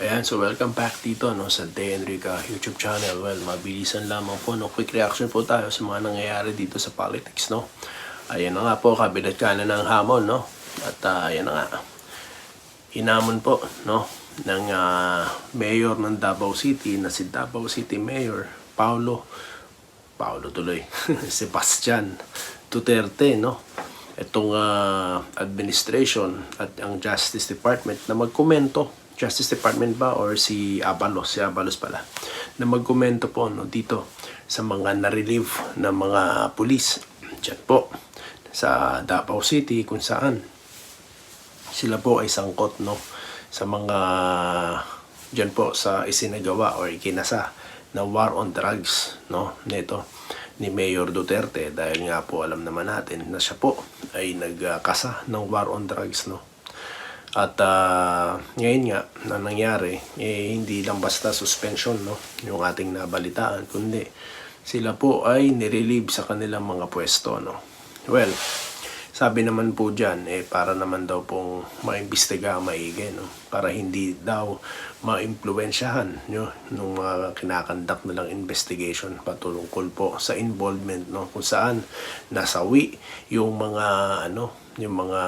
Ayan, so welcome back dito no, sa De Enrica YouTube channel. Well, mabilisan lamang po, no, quick reaction po tayo sa mga nangyayari dito sa politics. No? Ayan na nga po, kabinet ka na ng hamon. No? At ah, ayan na nga, hinamon po no, ng ah, mayor ng Davao City na si Davao City Mayor Paulo Paulo tuloy Sebastian Duterte no itong ah, administration at ang Justice Department na magkomento Justice Department ba or si Abalos si Abalos pala na magkomento po no dito sa mga na-relieve na mga pulis. Dyan po sa Davao City kung saan sila po ay sangkot no sa mga diyan po sa isinagawa or ikinasa na war on drugs no nito ni Mayor Duterte. Dahil nga po alam naman natin na siya po ay nagkasa ng war on drugs no at ah, ngayon nga na nangyari eh, hindi lang basta suspension no yung ating nabalitaan kundi sila po ay nirelieve sa kanilang mga pwesto no well sabi naman po dyan, eh, para naman daw pong maimbestiga maigi, no? Para hindi daw maimpluwensyahan nyo nung mga kinakandak nilang investigation patungkol po sa involvement, no? Kung saan nasawi yung mga, ano, yung mga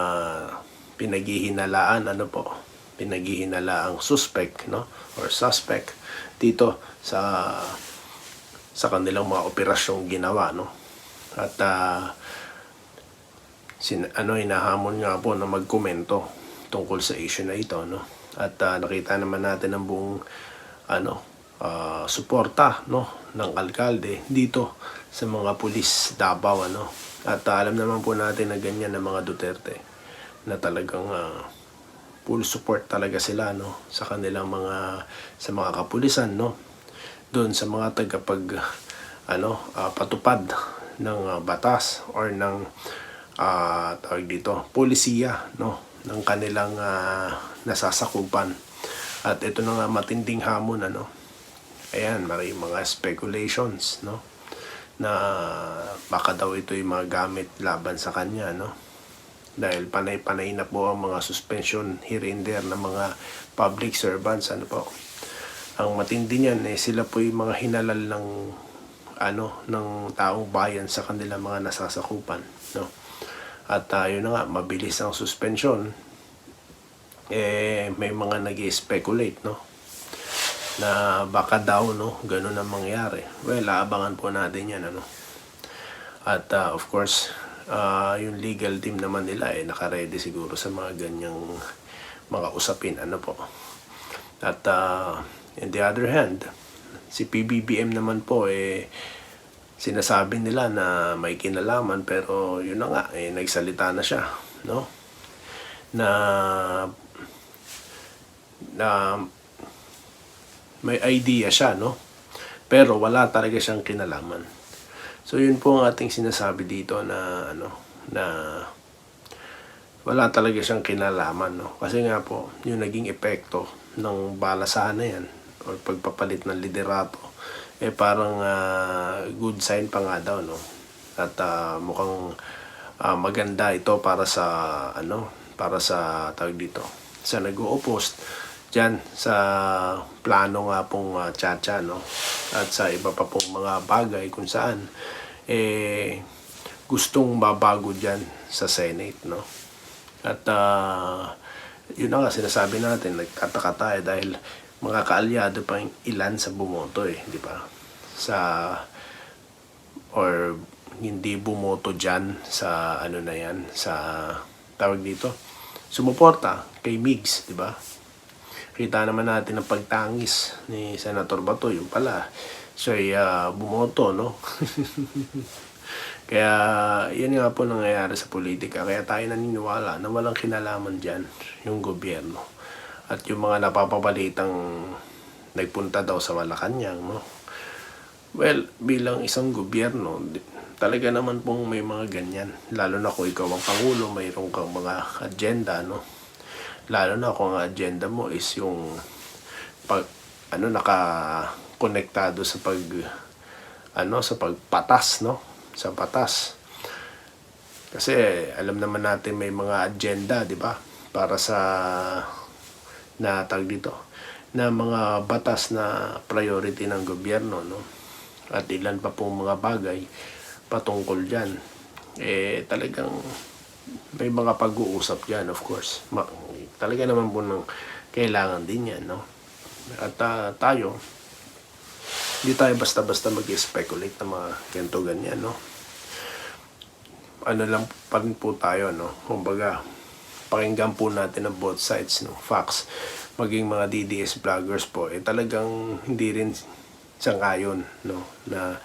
pinaghihinalaan, ano po, pinaghihinalaang suspect, no? Or suspect dito sa sa kanilang mga operasyong ginawa, no? At ah, sin ano hinahamon nga po na magkomento tungkol sa issue na ito no at ah, nakita naman natin ang buong ano ah, suporta no ng alkalde dito sa mga pulis Davao ano at ah, alam naman po natin na ganyan ng mga Duterte na talagang ah, full support talaga sila no sa kanilang mga sa mga kapulisan no doon sa mga tagapag ano ah, patupad ng ah, batas or ng ah tawag dito, polisiya no ng kanilang ah, nasasakupan. At ito na nga matinding hamon ano. Ayan, may mga speculations no na baka daw ito yung mga gamit laban sa kanya no. Dahil panay-panay na po ang mga suspension here and there ng mga public servants. Ano po. Ang matindi niyan eh sila po yung mga hinalal ng ano ng taong bayan sa kanilang mga nasasakupan no? At tayo na nga mabilis ang suspension. Eh may mga nag speculate no? Na baka daw no ganun ang mangyari. Well aabangan po natin yan ano? At uh, of course uh, yung legal team naman nila eh nakaredy siguro sa mga ganyang mga usapin. Ano po? At uh, in the other hand si PBBM naman po eh sinasabi nila na may kinalaman pero yun na nga eh nagsalita na siya no? Na na may idea siya no? Pero wala talaga siyang kinalaman so yun po ang ating sinasabi dito na ano na wala talaga siyang kinalaman no? Kasi nga po yung naging epekto ng balasahan na yan o pagpapalit ng liderato eh parang ah, good sign pa nga daw no? At ah, mukhang ah, maganda ito para sa ano para sa tawag dito sa nag-o-oppose diyan sa plano nga pong ah, Chacha no at sa iba pa pong mga bagay kung saan eh gustong babago diyan sa Senate no at ah, yun na nga sinasabi natin nagtataka tayo dahil mga kaalyado pa yung ilan sa bumoto eh, di ba? Sa or hindi bumoto dyan sa ano na yan, sa tawag dito, sumuporta kay Migs, di ba? Kita naman natin ang pagtangis ni Senator Bato, yung pala, siya ay ah, bumoto, no? Kaya yan nga po nangyayari sa politika. Kaya tayo naniniwala na walang kinalaman dyan yung gobyerno. At yung mga napapabalitang nagpunta daw sa Malacanang, no? Well, bilang isang gobyerno, talaga naman pong may mga ganyan. Lalo na kung ikaw ang Pangulo, mayroon kang mga agenda, no? Lalo na kung ang agenda mo is yung pag, ano, naka-konektado sa pag, ano, sa pagpatas, no? Sa patas. Kasi alam naman natin may mga agenda, di ba? Para sa na tag dito na mga batas na priority ng gobyerno no at ilan pa pong mga bagay patungkol diyan eh talagang may mga pag-uusap diyan of course Ma- talaga naman po ng kailangan din yan no? At ah, tayo hindi tayo basta-basta mag-speculate ng mga ganito ganyan no? Ano lang pa rin po tayo no? Kumbaga pakinggan po natin ang both sides no? Facts. Maging mga DDS vloggers po eh talagang hindi rin sangayon no? Na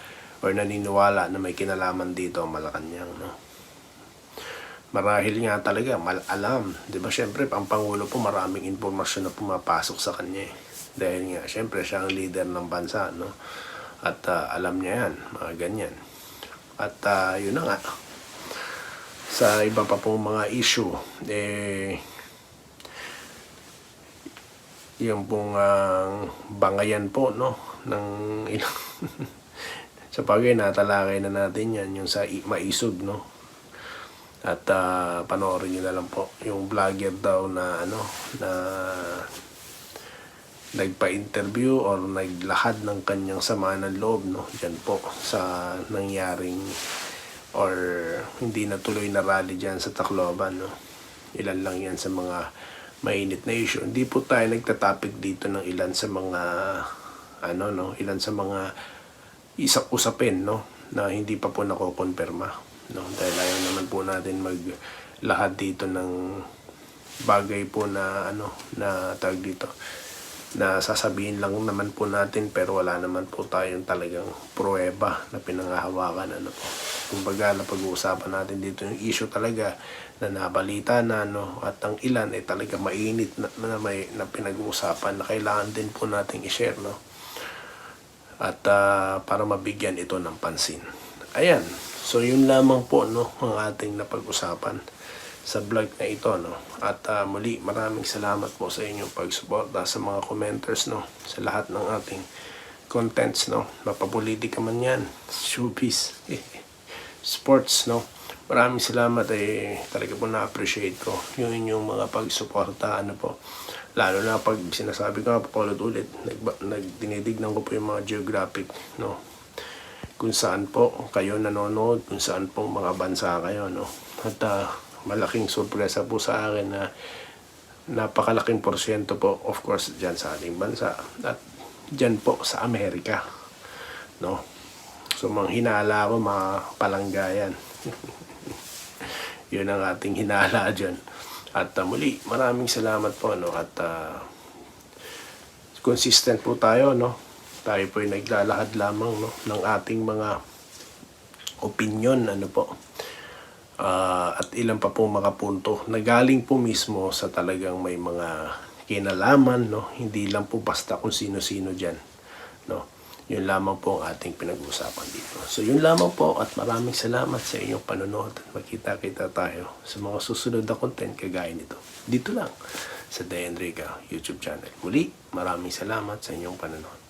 or naniniwala na may kinalaman dito ang Malacanang no marahil nga talaga mal alam. Di ba syempre ang pangulo po maraming impormasyon na pumapasok sa kanya eh. dahil nga syempre siya ang leader ng bansa no? At ah, alam niya yan mga ganyan. At ah, yun na nga. Sa iba pa pong mga issue eh yung pong ah, bangayan po no? Ng ilang sa bagay natalakay na natin yan yung sa maisog no at ah, panoorin niyo na lang po yung vlogger daw na ano na nagpa-interview or naglahad ng kanyang sama ng loob no? Diyan po sa nangyaring or hindi natuloy na rally diyan sa Tacloban no? Ilan lang yan sa mga mainit na issue. Hindi po tayo nagtatapik dito ng ilan sa mga ano no? Ilan sa mga isak usapin no? Na hindi pa po nakokonfirma no dahil ayaw naman po natin mag lahat dito ng bagay po na ano na tag dito na sasabihin lang naman po natin pero wala naman po tayong talagang pruweba na pinangahawakan ano po kumbaga na pag-uusapan natin dito yung issue talaga na nabalita na no at ang ilan ay talaga mainit na, na may na pinag-uusapan na kailangan din po nating i-share no at ah, para mabigyan ito ng pansin. Ayan. So yun lamang po no ang ating napag-usapan sa vlog na ito no. At ah, muli maraming salamat po sa inyong pagsuporta sa mga commenters no sa lahat ng ating contents no. Mapapolitika man yan, showbiz, sports no. Maraming salamat eh talaga po na-appreciate ko yung inyong mga pagsuporta ano po lalo na pag sinasabi ko nga po ulit nag, nagdinidignan ko po yung mga geographic no kung saan po kayo nanonood kung saan po mga bansa kayo no? At ah, malaking sorpresa po sa akin na napakalaking porsyento po of course dyan sa ating bansa at dyan po sa Amerika no? So mga hinala ko mga palanggayan. Yun ang ating hinala dyan. At ah, muli maraming salamat po no? At ah, consistent po tayo no tayo po ay naglalahad lamang no ng ating mga opinion ano po. Ah, at ilan pa po mga punto na galing po mismo sa talagang may mga kinalaman no hindi lang po basta kung sino-sino diyan no. Yun lamang po ang ating pinag-uusapan dito. So yun lamang po at maraming salamat sa inyong panonood. At magkita-kita tayo sa mga susunod na content kagaya nito. Dito lang sa The Enrica YouTube channel. Muli maraming salamat sa inyong panonood